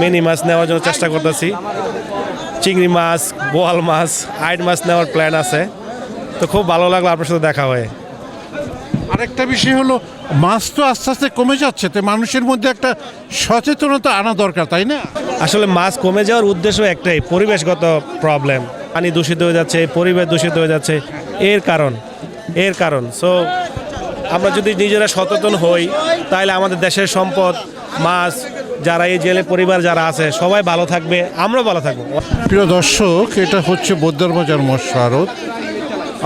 Mini মাছ নেওয়ার জন্য চেষ্টা করতেছি। চিংড়ি মাছ বোয়াল মাছ আইট মাছ নেওয়ার প্ল্যান আছে। তো খুব ভালো লাগল আপনার সাথে দেখা হয়ে। আরেকটা বিষয় হলো মাছ তো আস্তে আস্তে কমে যাচ্ছে তো মানুষের মধ্যে একটা সচেতনতা আনা দরকার তাই না? আসলে মাছ কমে যাওয়ার উদ্দেশ্য একটাই পরিবেশগত প্রবলেম পানি দূষিত হয়ে যাচ্ছে পরিবেশ দূষিত হয়ে যাচ্ছে এর কারণ এর কারণ। সো আমরা যদি নিজেরা সচেতন হই তাহলে আমাদের দেশের সম্পদ মাছ যারা এই জেলে পরিবার যারা আছে সবাই ভালো থাকবে আমরাও ভালো থাকব। প্রিয় দর্শক এটা হচ্ছে বোদ্দার বাজার মৎস্য আড়ত।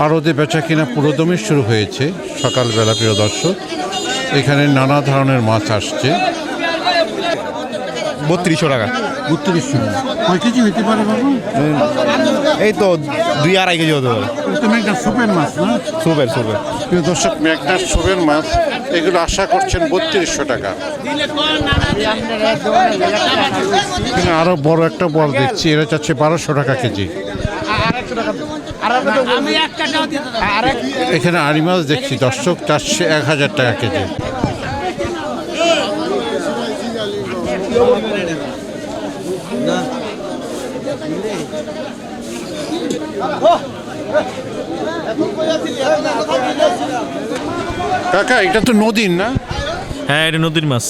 আড়তে বেচা কিনা পুরোদমে শুরু হয়েছে সকালবেলা প্রিয় দর্শক। এখানে নানা ধরনের মাছ আসছে। বত্রিশশো টাকা। বত্রিশ কয় কেজি হইতে পারে বাবু? এই তো দুই আড়াই কেজি হতে পারে। তুমি একটা সুপের মাছ না? সুপের সুপের। প্রিয় দর্শক মেঘনার সুপের মাছ। এগুলো আশা করছেন বত্রিশশো টাকা। এখানে আরও বড় একটা বল দেখছি এরা চাচ্ছে বারোশো টাকা কেজি। এখানে আড়ি মাছ দেখছি দর্শক চারশে এক হাজার টাকা কেজি। কাকা এটা তো নদীর না? হ্যাঁ এটা নদীর মাছ।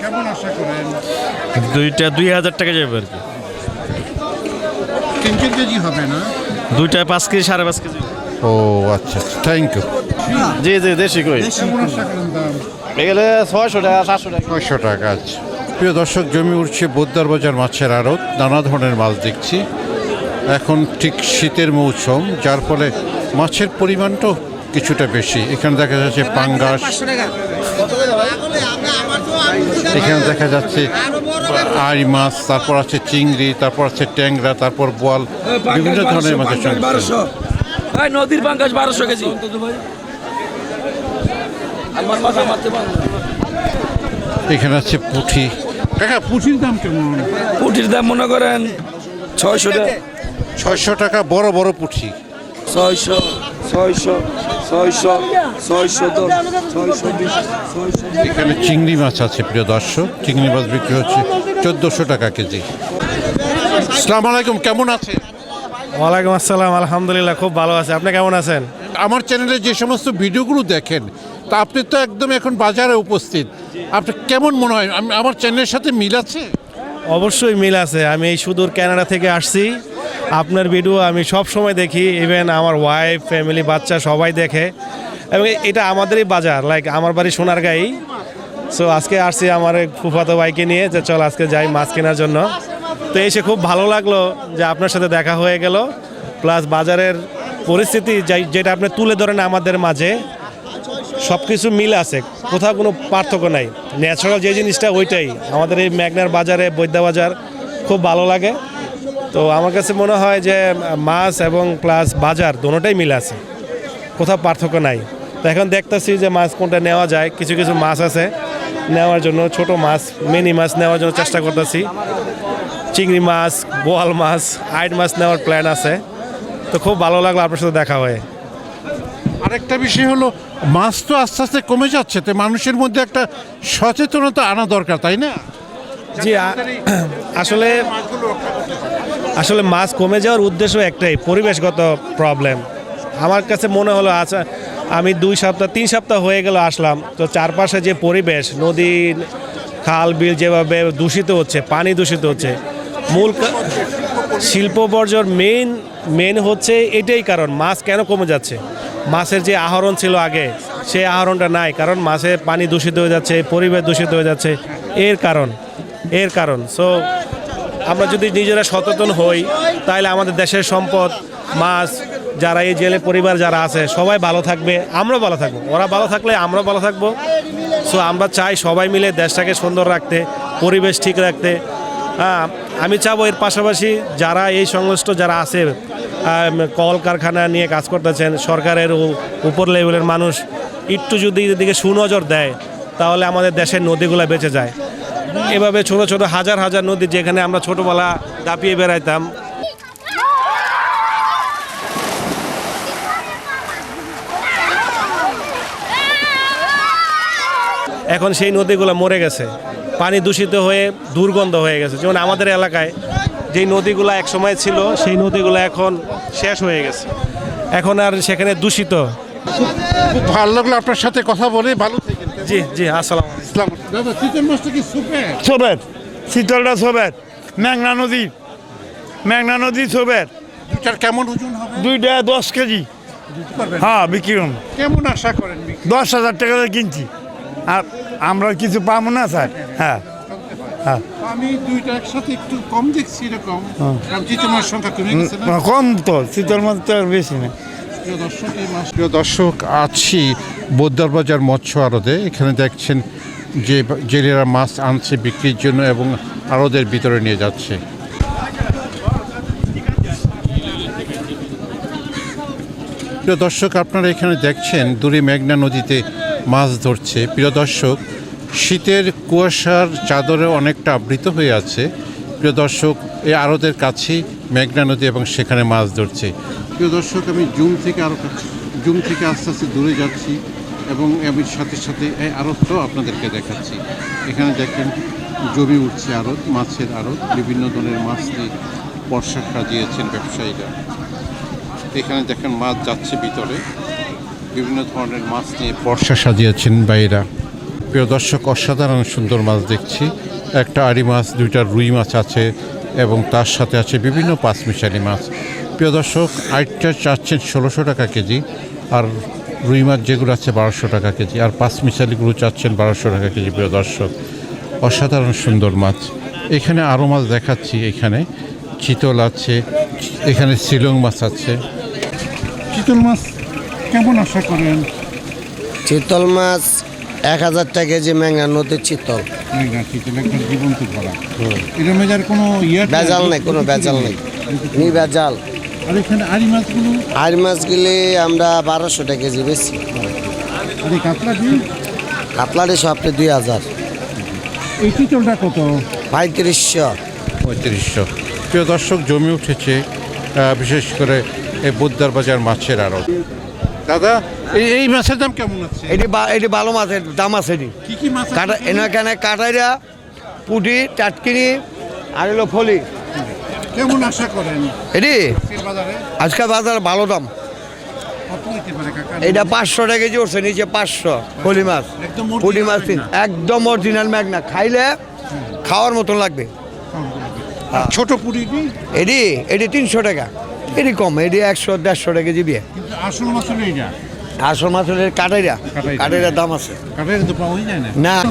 কেমন আশা করেন? দুইটা দুই হাজার টাকা যাবে আর কি। তিন তিন কেজি হবে না? দুইটা পাঁচ কেজি সাড়ে পাঁচ কেজি। ও আচ্ছা আচ্ছা থ্যাংক ইউ জি জি দেশি কই? এগুলো ছয়শো টাকা সাতশো টাকা। ছয়শো টাকা আছে প্রিয় দর্শক জমি উঠছে বোদ্দার বাজার মাছের আড়ত। নানা ধরনের মাছ দেখছি। এখন ঠিক শীতের মৌসুম যার ফলে মাছের পরিমাণটাও কিছুটা বেশি। এখানে দেখা যাচ্ছে পাঙ্গাস এখানে দেখা যাচ্ছে আড়ি মাছ তারপর আছে চিংড়ি তারপর আছে ট্যাংরা তারপর বোয়াল বিভিন্ন ধরনের মাছের সঙ্গে। ভাই নদীর পাঙ্গাস বারোশো কেজি। এখানে আছে পুঁঠি। কাকা পুঁঠির দাম কেমন পুটির দাম মনে করেন ছয়শো টাকা। ছয়শো টাকা বড় বড় পুঁঠি। ছয়শো ছয়শো ছয়শো ছয়শো দশ ছয়শো বিশ ছয়শো এখানে চিংড়ি মাছ আছে প্রিয় দর্শক। চিংড়ি মাছ বিক্রি হচ্ছে চোদ্দোশো টাকা কেজি। সালাম আলাইকুম কেমন আছে ওয়ালাইকুম আসসালাম আলহামদুলিল্লাহ খুব ভালো আছে। আপনি কেমন আছেন? আমার চ্যানেলে যে সমস্ত ভিডিওগুলো দেখেন তা আপনি তো একদম এখন বাজারে উপস্থিত। আপনার কেমন মনে হয়? আমি আমার চ্যানেলের সাথে মিল আছে? অবশ্যই মিল আছে। আমি এই সুদূর কানাডা থেকে আসছি। আপনার ভিডিও আমি সব সময় দেখি ইভেন আমার ওয়াইফ ফ্যামিলি বাচ্চা সবাই দেখে। এবং এটা আমাদেরই বাজার লাইক আমার বাড়ি সোনার সোনারগাঁই। সো আজকে আসছি আমার ফুফাতো ভাইকে নিয়ে, যে চল আজকে যাই মাছ কেনার জন্য। তো এসে খুব ভালো লাগল যে আপনার সাথে দেখা হয়ে গেল। প্লাস বাজারের পরিস্থিতি যেটা আপনি তুলে ধরেন আমাদের মাঝে সব কিছু মিল আছে, কোথাও কোনো পার্থক্য নাই। ন্যাচারাল যে জিনিসটা, ওইটাই। আমাদের এই ম্যাগনার বাজারে বৈদ্যা বাজার খুব ভালো লাগে। তো আমার কাছে মনে হয় যে মাছ এবং প্লাস বাজার দুটোটাই মিল আছে। কোথাও পার্থক্য নাই। তো এখন দেখতেছি যে মাছ কোনটা নেওয়া যায় কিছু কিছু মাছ আছে নেওয়ার জন্য ছোট মাছ মিনি মাছ নেওয়ার জন্য চেষ্টা করতেছি। চিংড়ি মাছ বোয়াল মাছ আইট মাছ নেওয়ার প্ল্যান আছে। তো খুব ভালো লাগল আপনার সাথে দেখা হয়ে। আরেকটা বিষয় হলো মাছ তো আস্তে আস্তে কমে যাচ্ছে তো মানুষের মধ্যে একটা সচেতনতা আনা দরকার তাই না? জি আসলে আসলে মাছ কমে যাওয়ার উদ্দেশ্য একটাই, পরিবেশগত প্রবলেম আমার কাছে মনে হলো আচ্ছা আমি দুই সপ্তাহ, তিন সপ্তাহ হয়ে গেল আসলাম, তো চারপাশে যে পরিবেশ, নদী, খাল, বিল যেভাবে দূষিত হচ্ছে, পানি দূষিত হচ্ছে, মূল শিল্প বর্জ্যর মেইন মেন হচ্ছে এটাই কারণ, মাছ কেন কমে যাচ্ছে? মাছের যে আহরণ ছিল আগে, সেই আহরণটা নাই, কারণ মাছের পানি দূষিত হয়ে যাচ্ছে, পরিবেশ দূষিত হয়ে যাচ্ছে, এর কারণ এর কারণ। সো আমরা যদি নিজেরা সচেতন হই, তাহলে আমাদের দেশের সম্পদ, মাছ, যারা এই জেলে পরিবার যারা আছে, সবাই ভালো থাকবে, আমরাও ভালো থাকব। ওরা ভালো থাকলে আমরাও ভালো থাকব। সো আমরা চাই সবাই মিলে দেশটাকে সুন্দর রাখতে, পরিবেশ ঠিক রাখতে। আমি চাবো এর পাশাপাশি যারা এই সংশ্লিষ্ট যারা আছে কলকারখানা নিয়ে কাজ করতেছেন, সরকারের উপর লেভেলের মানুষ, একটু যদি এদিকে সুনজর দেয়, তাহলে আমাদের দেশের নদীগুলো বেঁচে যায়। এভাবে ছোট ছোট হাজার হাজার নদী যেখানে আমরা ছোটবেলা দাপিয়ে বেড়াইতাম। এখন সেই নদীগুলো মরে গেছে। পানি দূষিত হয়ে দুর্গন্ধ হয়ে গেছে। যেমন আমাদের এলাকায় যেই নদীগুলো এক সময় ছিল, সেই নদীগুলো এখন শেষ হয়ে গেছে। এখন আর সেখানে দূষিত। খুব ভালো লাগল আপনার সাথে কথা বলে, ভালো জি জি আসসালাম ইসলাম দাদা চিকেন মাছটা কি সুপে সোবের। শীতলটা মেঘনা নদী। মেঘনা নদী দুটার কেমন ওজন হবে? দুইটা দশ কেজি। পারবেন? হ্যাঁ বিক্রি কেমন আশা করেন বিক্রি? দশ হাজার টাকা দিয়ে কিনছি। আর আমরা কিছু পাবো না স্যার? হ্যাঁ। হ্যাঁ। আমি দুইটা একসাথে একটু কম দেখছি এরকম। কারণ চিকেন মাছ সংখ্যা কমে গেছে না? কম তো শীতল মাছ তো আর বেশি না। প্রিয় দর্শক এই মাস প্রিয় দর্শক আছি বোদ্দার বাজার মৎস্য আড়তে এখানে দেখছেন যে জেলেরা মাছ আনছে বিক্রির জন্য এবং আড়দের ভিতরে নিয়ে যাচ্ছে। প্রিয় দর্শক, আপনারা এখানে দেখছেন দূরে মেঘনা নদীতে মাছ ধরছে। প্রিয় দর্শক, শীতের কুয়াশার চাদরে অনেকটা আবৃত হয়ে আছে। প্রিয় দর্শক, এই আড়তের কাছেই মেঘনা নদী এবং সেখানে মাছ ধরছে। প্রিয় দর্শক, আমি জুম থেকে আরও জুম থেকে আস্তে আস্তে দূরে যাচ্ছি। এবং আমি সাথে সাথে এই আড়তটাও আপনাদেরকে দেখাচ্ছি। এখানে দেখেন জমি উঠছে আড়ত, মাছের আড়ত, বিভিন্ন ধরনের মাছ দিয়ে বর্ষা সাজিয়েছেন ব্যবসায়ীরা। এখানে দেখেন মাছ যাচ্ছে ভিতরে, বিভিন্ন ধরনের মাছ নিয়ে বর্ষা সাজিয়েছেন বাইরা। প্রিয় দর্শক, অসাধারণ সুন্দর মাছ দেখছি। একটা আড়ি মাছ, দুইটা রুই মাছ আছে এবং তার সাথে আছে বিভিন্ন পাঁচমিশালি মাছ। প্রিয় দর্শক আটটা চাচ্ছেন ষোলোশো টাকা কেজি, আর রুই মাছ যেগুলো আছে বারোশো টাকা কেজি আর পাঁচমিশালিগুলো চাচ্ছেন বারোশো টাকা কেজি প্রিয় দর্শক। অসাধারণ সুন্দর মাছ। এখানে আরও মাছ দেখাচ্ছি এখানে চিতল আছে এখানে শিলং মাছ আছে। চিতল মাছ কেমন আশা করেন? চিতল মাছ এক হাজার টাকা কেজি ম্যাংনা নদীর চিতল। মেঘনা চিতল একদম জীবন্ত ধরা মেজার কোনো ইয়ে ভেজাল নেই কোনো ভেজাল নেই। নি ভেজাল। আর এখানে আড়ি মাছগুলো? আর মাছগুলি আমরা বারোশো টাকা কেজি বেশি। আর এই কাতলাটি? সবটি দুই হাজার। এই চিতলটা কত? পঁয়ত্রিশশো। পঁয়ত্রিশশো। প্রিয় দর্শক জমি উঠেছে বিশেষ করে এই বুদ্ধার বাজার মাছের আড়ত। দাদা এই এই মাছের দাম কেমন আছে? এটি এটি ভালো মাছের দাম আছে এটি। কি কি মাছ কাটা এখানে কাটাইরা পুটি টাটকিনি আর হলো ফলি। কেমন আশা করেন? এটি? আজকে বাজার? ভালো দাম। পারে এটা পাঁচশো টাকা কেজি উঠছে নিচে পাঁচশো। ফলি মাছ। একদম পুটি মাছ তিন- একদম অরিজিনাল ম্যাগনা খাইলে খাওয়ার মতন লাগবে। আর ছোট পুরিটি এডি এডি তিনশো টাকা। এডি কম এডি একশো দেড়শো টাকা জিবি কিন্তু আসল মাছ আসল মাছ হলে কাটাইরা কাটাইরা। দাম আছে। না?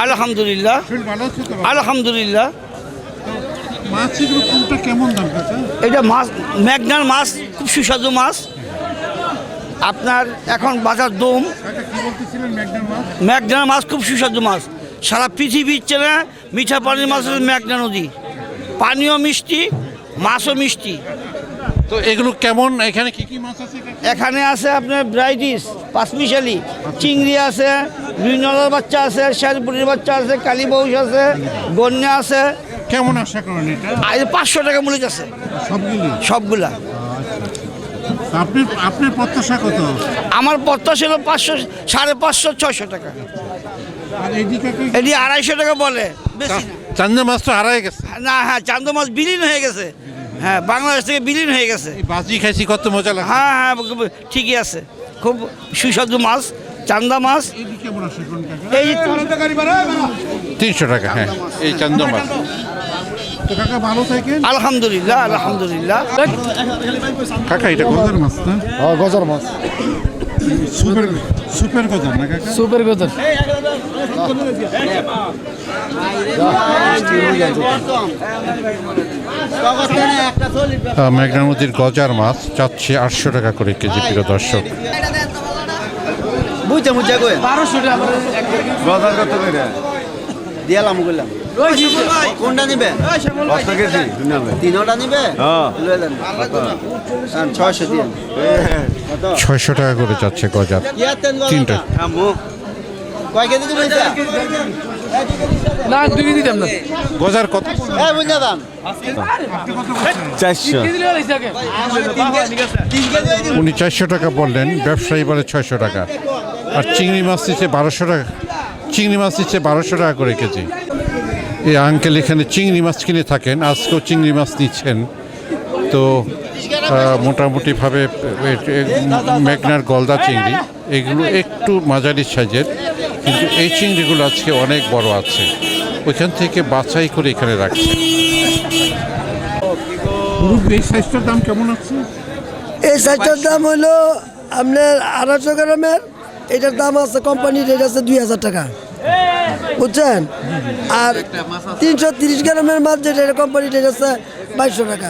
আলহামদুলিল্লাহ। আলহামদুলিল্লাহ। কেমন দাম এটা মাছ ম্যাগনার মাছ খুব সুস্বাদু মাছ। আপনার এখন বাজার দম। কাকা ম্যাগনার মাছ? খুব সুস্বাদু মাছ। সারা পৃথিবীর চেনা মিঠা পানির মাছ হচ্ছে ম্যাগনা নদী। পানিও মিষ্টি মাছও মিষ্টি। তো এগুলো কেমন? এখানে কি কি মাছ আছে? এখানে আছে আপনার ব্রাইটিস পাঁচমিশালি চিংড়ি আছে নলার বাচ্চা আছে শেরপুরির বাচ্চা আছে কালীবৌষ আছে গন্যা আছে। কেমন আশা করেন এটা? পাঁচশো টাকা মূল্য আছে সবগুলি? সবগুলা। আপনি আপনার প্রত্যাশা কত? আমার পত্তা ছিল পাঁচশো সাড়ে পাঁচশো ছয়শো টাকা। এটি আড়াইশো টাকা বলে। বেশি না। চান্দা মাছ তো হারাই গেছে। না হ্যাঁ চান্দ মাছ বিলীন হয়ে গেছে। হ্যাঁ বাংলাদেশ থেকে বিলীন হয়ে গেছে। বাজি খাইছি কত মজা লাগে হ্যাঁ হ্যাঁ ঠিকই আছে। খুব সুস্বাদু মাছ চান্দা মাছ। এই তিনশো টাকা হ্যাঁ এই চান্দা মাছ। তো কাকা ভালো থাকেন। আলহামদুলিল্লাহ আলহামদুলিল্লাহ। কাকা এটা গজার মাছ না? গজার মাছ। সুপার সুপার গজার না কাকা? সুপার গজার। মেঘনা নদীর গজার মাছ চাচ্ছে আটশো টাকা করে কেজি প্রিয় দর্শক। বুঝতে বুঝতে কই? গজার কত করে? দিয়ালাম বললাম কোনটা নিবে? তিনটা নিবে? হ্যাঁ ছয়শো দিন ছয়শো টাকা করে যাচ্ছে গজার তিনটা। কয় কেজি দিবেন না দুই কেজি দাম না। গজার কত? এই বুঝা দাম। চারশো। উনি চারশো টাকা বললেন ব্যবসায়ী বলে ছয়শো টাকা। আর চিংড়ি মাছ দিচ্ছে বারোশো টাকা। চিংড়ি মাছ দিচ্ছে বারোশো টাকা করে কেজি। এই আঙ্কেল এখানে চিংড়ি মাছ কিনে থাকেন আজকেও চিংড়ি মাছ নিচ্ছেন। তো মোটামুটিভাবে মেঘনার গলদা চিংড়ি এগুলো একটু মাঝারি সাইজের কিন্তু এই চিংড়িগুলো আজকে অনেক বড় আছে। ওইখান থেকে বাছাই করে এখানে রাখছে। এই সাইজটার দাম কেমন আছে? এই সাইজটার দাম হইল আপনার আড়াইশো গ্রামের এটার দাম আছে কোম্পানির রেট আছে দুই হাজার টাকা। বুঝছেন? আর তিনশো তিরিশ গ্রামের মাছ যেটা কোম্পানিটা আছে বাইশশো টাকা।